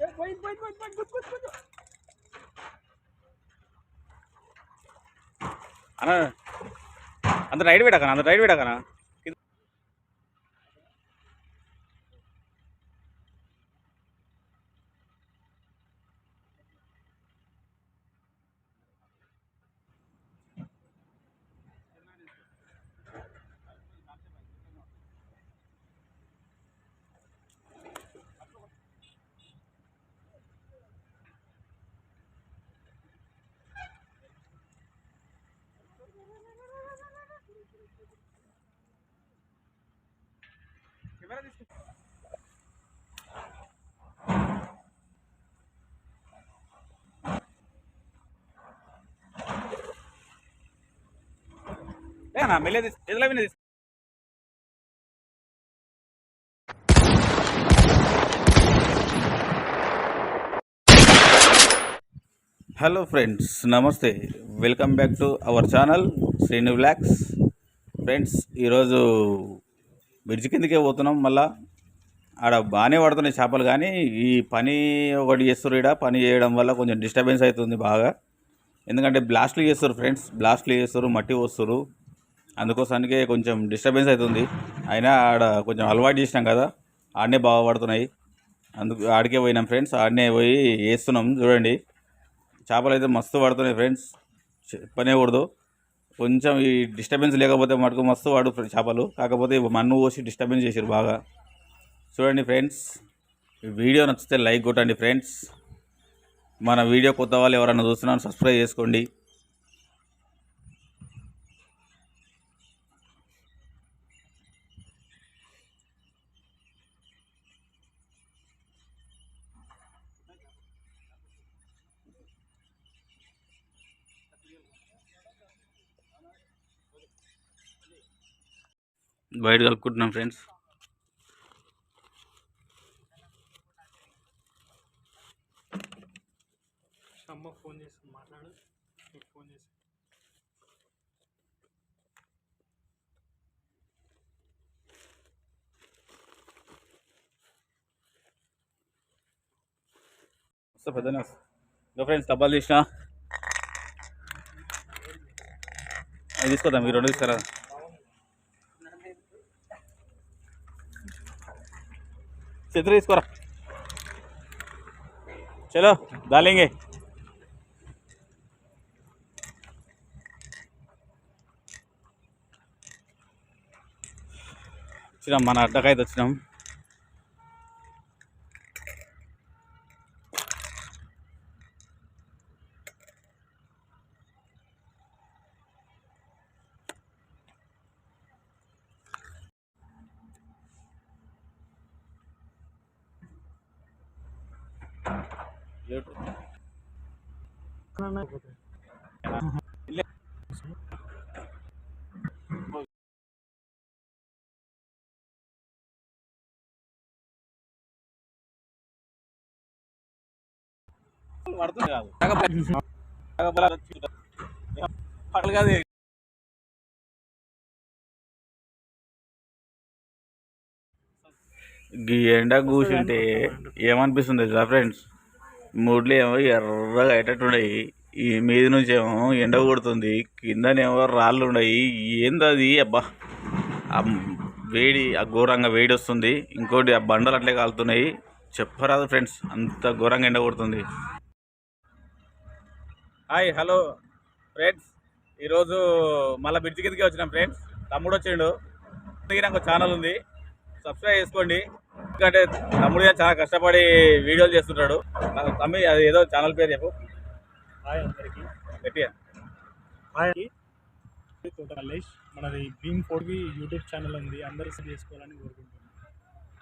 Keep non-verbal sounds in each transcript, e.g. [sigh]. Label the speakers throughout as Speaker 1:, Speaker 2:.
Speaker 1: Wait, wait, wait, wait, good, good, good. அண்ணா அந்த ride வீடாக்கண்ணா அந்த ride வீடாக்கண்ணா ride తీసుకుంటా లేనా మెల్లే తీసు ఎదుల మీద తీసు hello friends namaste welcome back to our channel Srinu vlogs friends ఈరోజు బ్రిడ్జ్ కిందకే పోతున్నాం. మళ్ళా ఆడ బాగానే పడుతున్నాయి చేపలు కానీ ఈ పని ఒకటి చేస్తారు ఈడ. పని చేయడం వల్ల కొంచెం డిస్టర్బెన్స్ అవుతుంది బాగా. ఎందుకంటే బ్లాస్ట్లు చేస్తారు ఫ్రెండ్స్ బ్లాస్ట్లు చేస్తారు మట్టి వస్తారు అందుకోసానికే కొంచెం డిస్టర్బెన్స్ అవుతుంది. అయినా ఆడ కొంచెం అలవాటు చేసినాం కదా ఆడనే బాగా పడుతున్నాయి. అందుకు ఆడికే పోయినాం ఫ్రెండ్స్ ఆడనే పోయి వేస్తున్నాం. చూడండి చేపలు అయితే మస్తు పడుతున్నాయి ఫ్రెండ్స్ చెప్పనేకూడదు కొంచెం ఈ డిస్టర్బెన్స్ లేకపోతే మటుకు మస్తు వాడు చేపలు. కాకపోతే మన్ను పోసి డిస్టర్బెన్స్ చేశారు బాగా. చూడండి ఫ్రెండ్స్ ఈ వీడియో నచ్చితే లైక్ కొట్టండి ఫ్రెండ్స్ మన వీడియో కొత్త వాళ్ళు ఎవరైనా చూస్తున్నా సబ్స్క్రైబ్ చేసుకోండి. బయట కలుపుకుంటున్నాం ఫ్రెండ్స్
Speaker 2: అమ్మ ఫోన్ చేసి మాట్లాడు. ఫోన్ చేసి.
Speaker 1: ఇంకా ఫ్రెండ్స్ డబ్బాలు తీసిన. అవి తీసుకోదాం మీరు రెండు తీసుకురా. చిత్ర తీసుకోరా చలో దాలింగే వచ్చినాం మన అడ్డకైతే వచ్చినాం పడుతుంది కాదు పడలు కాదు ఈ ఎండ కూర్చుంటే ఏమనిపిస్తుంది ఫ్రెండ్స్ మూడ్లు ఏమో ఎర్రగా అయ్యేటట్టున్నాయి ఈ మీద నుంచి ఏమో ఎండ కొడుతుంది. కిందనేమో రాళ్ళు ఉన్నాయి. ఏందది? అబ్బా. ఆ వేడి ఆ ఘోరంగా వేడి వస్తుంది. ఇంకోటి ఆ బండలు అట్లే కాలుతున్నాయి. చెప్పరాదు ఫ్రెండ్స్ అంత ఘోరంగా ఎండ కొడుతుంది. Hi hello friends. ఈరోజు మళ్ళీ బ్రిడ్జ్ కిందకి వచ్చినాం ఫ్రెండ్స్. తమ్ముడు వచ్చిండు. నాకు ఛానల్ ఉంది. సబ్స్క్రైబ్ చేసుకోండి. ఎందుకంటే తమ్ముడు చాలా కష్టపడి వీడియోలు చేస్తుంటాడు. తమ్మి అది ఏదో ఛానల్ పేరు చెప్పు.
Speaker 2: హాయ్ అందరికి. హాయ్ తోట మల్లేష్ మనది భీమ్ ఫోర్వి యూట్యూబ్ ఛానల్ ఉంది. అందరూ చేసుకోవాలని కోరుకుంటున్నాను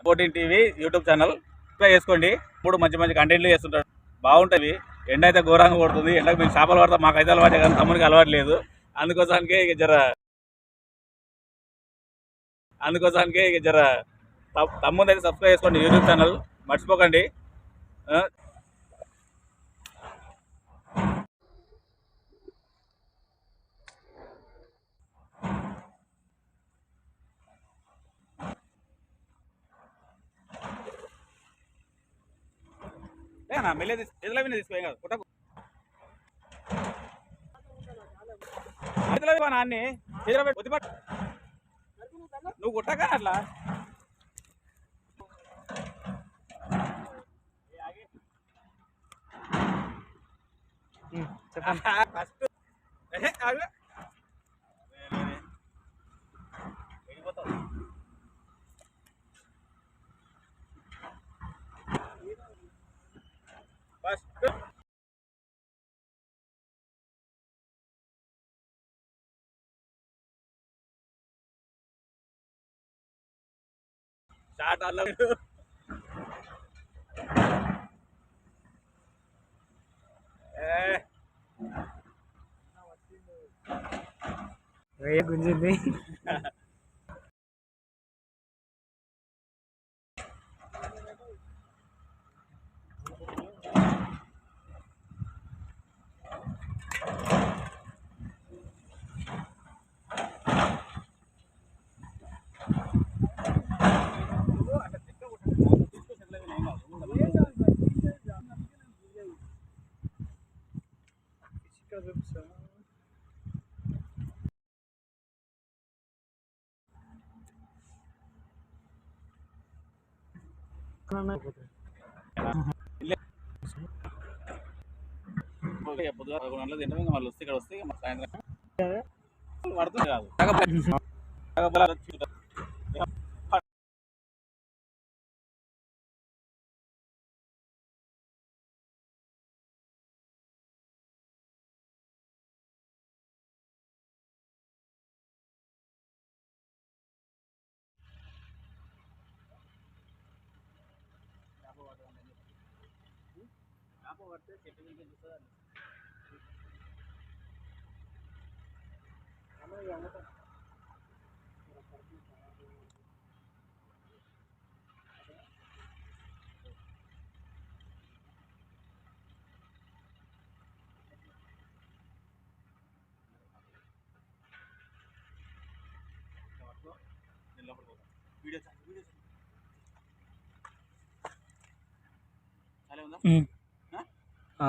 Speaker 1: fourteen TV YouTube channel. Subscribe చేసుకోండి. ఇప్పుడు మంచి మంచి కంటెంట్లు చేస్తుంటాడు బాగుంటుంది ఎండ అయితే ఘోరంగా కొడుతుంది. ఎండకు మేము చేపలు పడతాం. మాకు అయితే అలవాటే కానీ తమ్ముడికి అలవాటు లేదు. అందుకోసానికే ఇక జర అందుకోసానికే ఇక జర త- తమ్ముడు అయితే సబ్స్క్రైబ్ చేసుకోండి. YouTube channel. మర్చిపోకండి. కొట్టకనా మెల్లే చేతిలో మీద తీసుకో ఏం కాదు కొట్టకు. చేతిలో ఇవ్వ నాన్ని చేతిలో పెట్టి కొద్ది పట్టు నువ్వు కొట్టక అట్లా. [laughs] ఫస్ట్ ఫస్ట్ స్టార్ట్ అల్ల ఏ పొద్దుగా పదకొండు గంటలకు తింటాం. ఇంకా మళ్ళీ వస్తే ఇక్కడ వస్తే ఇంకా సాయంత్రం. పడుతుంది కాదు. తగపల చూడ- నేను లోపలికి పోతా. వీడియో చాలు, వీడియో చాలు. చాలే ఉందా ఆ?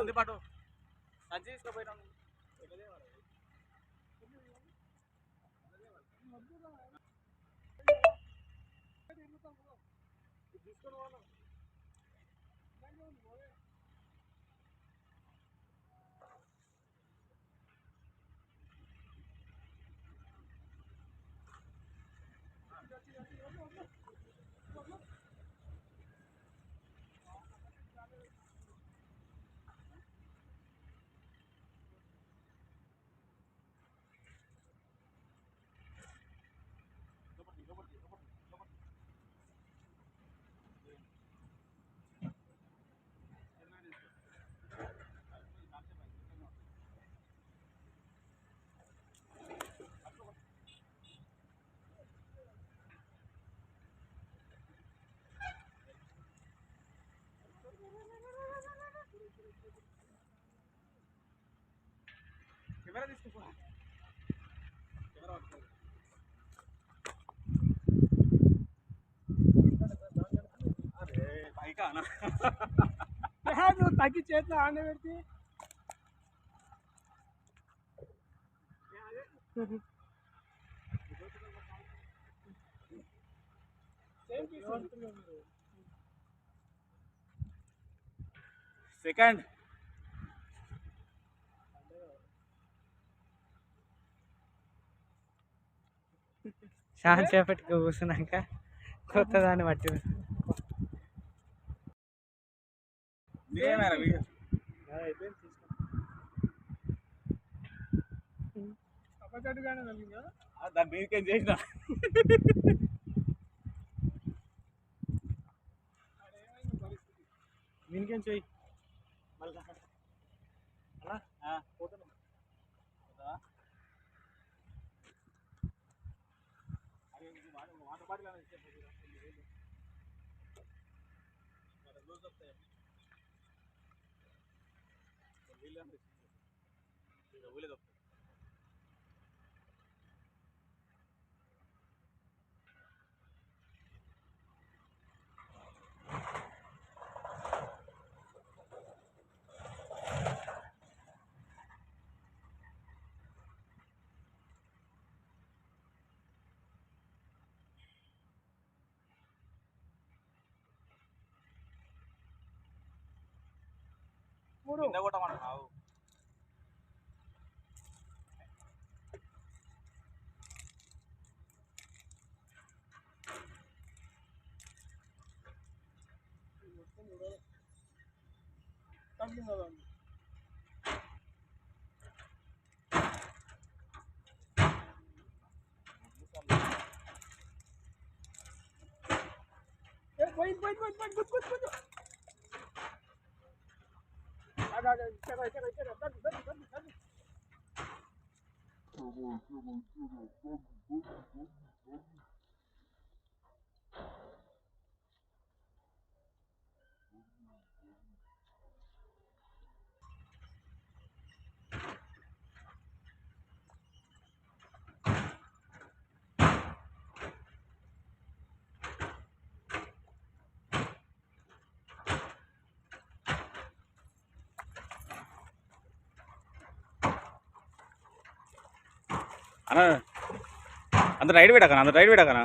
Speaker 1: ఉంది పాటు. సంచి తీసుకుపోయినా. కెమెరా తీసుకుపో అరే పైకా అన్న
Speaker 2: నువ్వు తగ్గి చేతిలో ఆండ పెడితే
Speaker 1: సెకండ్
Speaker 3: చాలా సేపటికి కూర్చున్నాక కొత్త దాన్ని పట్టి
Speaker 1: దాని మీదకేం చేసిన?
Speaker 2: మళ్ళా. అలా. పోతున్నాం.
Speaker 1: The wheel is up there. ఇచ్చేయండి. రెండు వేలు. మరి రోజు వస్తాయి. ఒక వీలు అనేది ఇచ్చేయండి. ఇక ఊళ్ళో వస్తాయి.
Speaker 2: మూడు
Speaker 1: కింద కొట్టమన్నావు.
Speaker 2: తగిలింది కదా ఏ, పోయింది పోయింది పోయింది పోయింది గుడ్ గుడ్ గుడ్ ఆగా ఆగా ఇక్కడ ఇక్కడ ఇక్కడ దగ్గు దగ్గు దగ్గు దగ్గు
Speaker 1: అన్న అంత రైడ్ அண்ணா
Speaker 4: அந்த ரைடு வீடாக்கண்ணா அந்த ரைடு
Speaker 1: வீடாக்கண்ணா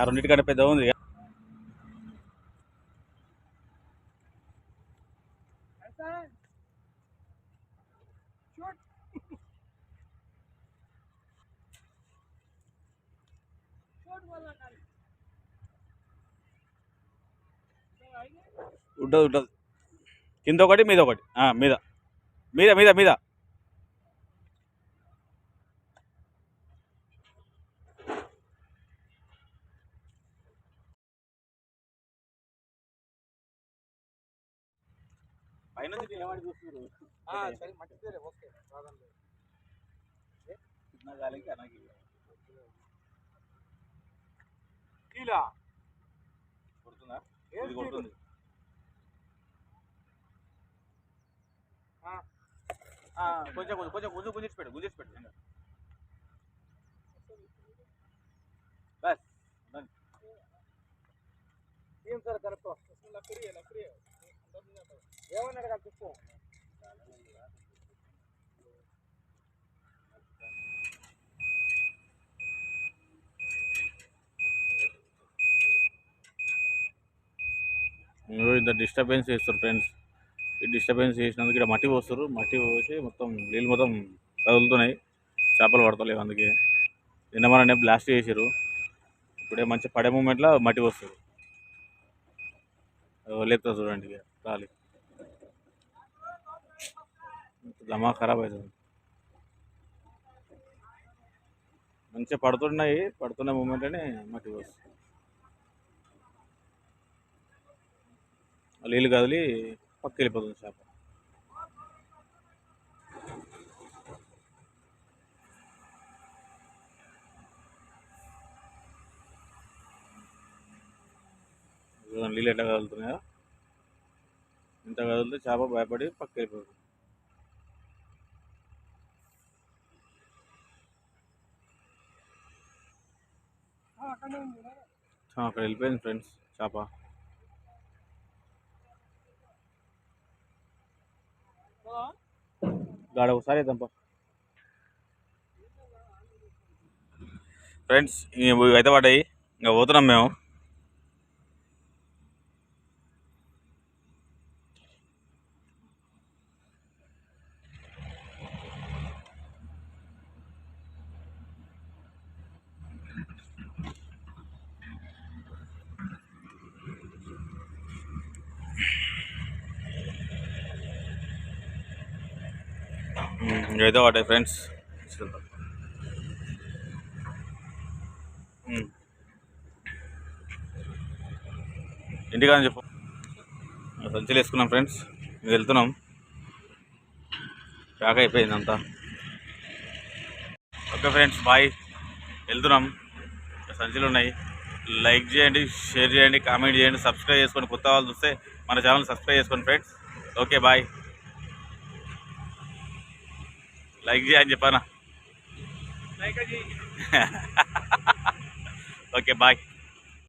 Speaker 1: ఆ రెండింటికంటే పెద్ద ఉంది. ఉండదు ఉండదు కింద ఒకటి మీద ఒకటి. మీద. మీద మీద మీద.
Speaker 2: సరే. ఓకే
Speaker 1: అనకి
Speaker 2: కీలా?
Speaker 1: కొడుతుందా? కొడుతుంది. కొంచెం కొంచెం కొంచెం గుంజు గుంజించి పెట్టు గుంజించి పెట్టు. బస్.
Speaker 3: ఏం సార్ కరెక్ట్? ఏమన్నాడు కదా
Speaker 1: ఇంత డిస్టర్బెన్స్ చేస్తారు ఫ్రెండ్స్ ఈ డిస్టర్బెన్స్ చేసినందుకు ఇక్కడ మట్టి పోస్తారు. మట్టి పోసి మొత్తం నీళ్ళు మొత్తం కదులుతున్నాయి. చేపలు పడతలేవు అందుకే. నిన్న మన బ్లాస్ట్ చేసారు ఇప్పుడే మంచి పడే మూమెంట్లో మట్టి పోస్తారు. లేపుతా చూడండి రాలి దమా ఖరాబ్ అవుతుంది. మంచిగా పడుతున్నాయి. పడుతున్న మూమెంట్లోనే మట్టి పోస్తుంది నీళ్ళు కదిలి పక్క వెళ్ళిపోతుంది చేప నీళ్ళు ఎట్లా కదులుతున్నాయా? ఇంత కదిలితే చేప భయపడి పక్క వెళ్ళిపోతుంది. అక్కడ వెళ్ళిపోయింది ఫ్రెండ్స్ చేప. గాడ ఒకసారి వేద్దాంపా ఫ్రెండ్స్ అయితే పడ్డాయి. ఇంకా పోతున్నాం మేము. ఇవైతే వాటే ఫ్రెండ్స్ తీసుకెళ్తాం ఇంటికాని చెప్పు సంచులు వేసుకున్నాం ఫ్రెండ్స్ మేము వెళ్తున్నాం. ప్యాక్ అయిపోయింది అంతా. ఓకే ఫ్రెండ్స్ బాయ్ వెళ్తున్నాం. సంచులు ఉన్నాయి. లైక్ చేయండి షేర్ చేయండి కామెంట్ చేయండి సబ్స్క్రైబ్ చేసుకోండి కొత్త వాళ్ళు చూస్తే మన ఛానల్ సబ్స్క్రైబ్ చేసుకోండి ఫ్రెండ్స్ ఓకే బాయ్ లైక్ చేయని చెప్పానా? [laughs] Okay bye.